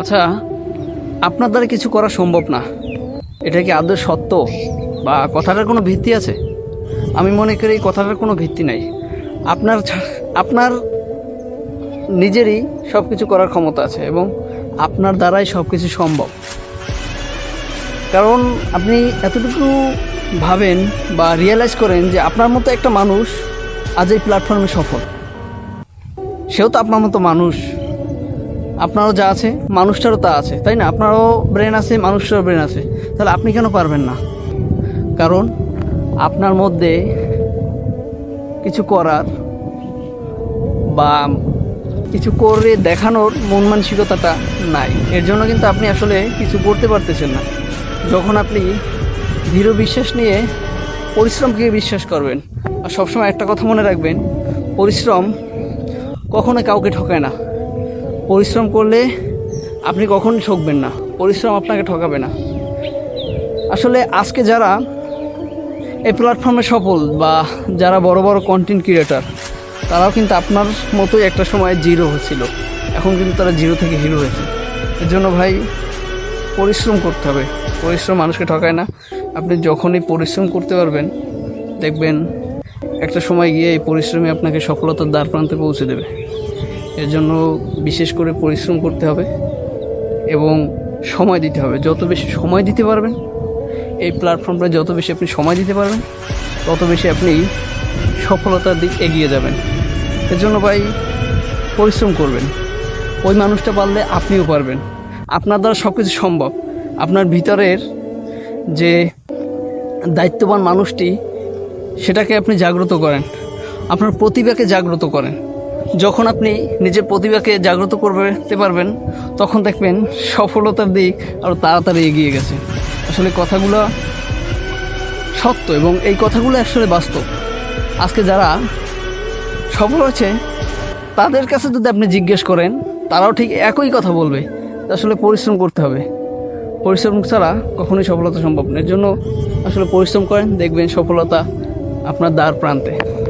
আচ্ছা আপনার দ্বারা কিছু করা সম্ভব না। এটা কি আদৌ সত্য বা কথাটার কোনো ভিত্তি আছে? আমি মনে করি এই কথাটার কোনো ভিত্তি নাই। আপনার আপনার নিজেরই সব কিছু করার ক্ষমতা আছে এবং আপনার দ্বারাই সব কিছু সম্ভব। কারণ আপনি এতটুকু ভাবেন বা রিয়েলাইজ করেন যে আপনার মতো একটা মানুষ আজ এই প্ল্যাটফর্মে সফল। সেও তো আপনার মতো মানুষ। আপনারও যা আছে, মানুষটারও তা আছে, তাই না? আপনারও ব্রেন আছে, মানুষটারও ব্রেন আছে। তাহলে আপনি কেন পারবেন না? কারণ আপনার মধ্যে কিছু করার বা কিছু করে দেখানোর মন মানসিকতাটা নাই। এর জন্য কিন্তু আপনি আসলে কিছু করতে পারতেছেন না। যখন আপনি দৃঢ় বিশ্বাস নিয়ে পরিশ্রমকে বিশ্বাস করবেন, আর সবসময় একটা কথা মনে রাখবেন, পরিশ্রম কখনো কাউকে ঠকায় না। পরিশ্রম করলে আপনি কখন ঠকবেন না। পরিশ্রম আপনাকে ঠকাবে না। আসলে আজকে যারা এই প্ল্যাটফর্মে সফল বা যারা বড় বড় কন্টেন্ট ক্রিয়েটার তারাও কিন্তু আপনার মতোই একটা সময় জিরো হয়েছিল। এখন কিন্তু তারা জিরো থেকে হিরো হয়েছে। এর জন্য ভাই, পরিশ্রম করতে হবে। পরিশ্রম মানুষকে ঠকায় না। আপনি যখনই পরিশ্রম করতে পারবেন, দেখবেন একটা সময় গিয়ে এই পরিশ্রমই আপনাকে সফলতার দ্বার প্রান্তে পৌঁছে দেবে। এর জন্য বিশেষ করে পরিশ্রম করতে হবে এবং সময় দিতে হবে। যত বেশি সময় দিতে পারবেন, এই প্ল্যাটফর্মটা যত বেশি আপনি সময় দিতে পারবেন, তত বেশি আপনি সফলতার দিক এগিয়ে যাবেন। এর জন্য ভাই, পরিশ্রম করবেন। ওই মানুষটা পারলে আপনিও পারবেন। আপনার দ্বারা সব কিছু সম্ভব। আপনার ভিতরের যে দায়িত্ববান মানুষটি, সেটাকে আপনি জাগ্রত করেন। আপনার প্রতিভাকে জাগ্রত করেন। যখন আপনি নিজের প্রতিভাকে জাগ্রত করতে পারবেন, তখন দেখবেন সফলতার দিক আরও তাড়াতাড়ি এগিয়ে গেছে। আসলে কথাগুলো সত্য এবং এই কথাগুলো আসলে বাস্তব। আজকে যারা সফল হয়েছে, তাদের কাছে যদি আপনি জিজ্ঞেস করেন, তারাও ঠিক একই কথা বলবে। আসলে পরিশ্রম করতে হবে। পরিশ্রম ছাড়া কখনোই সফলতা সম্ভব না। এর জন্য আসলে পরিশ্রম করেন, দেখবেন সফলতা আপনার দ্বার প্রান্তে।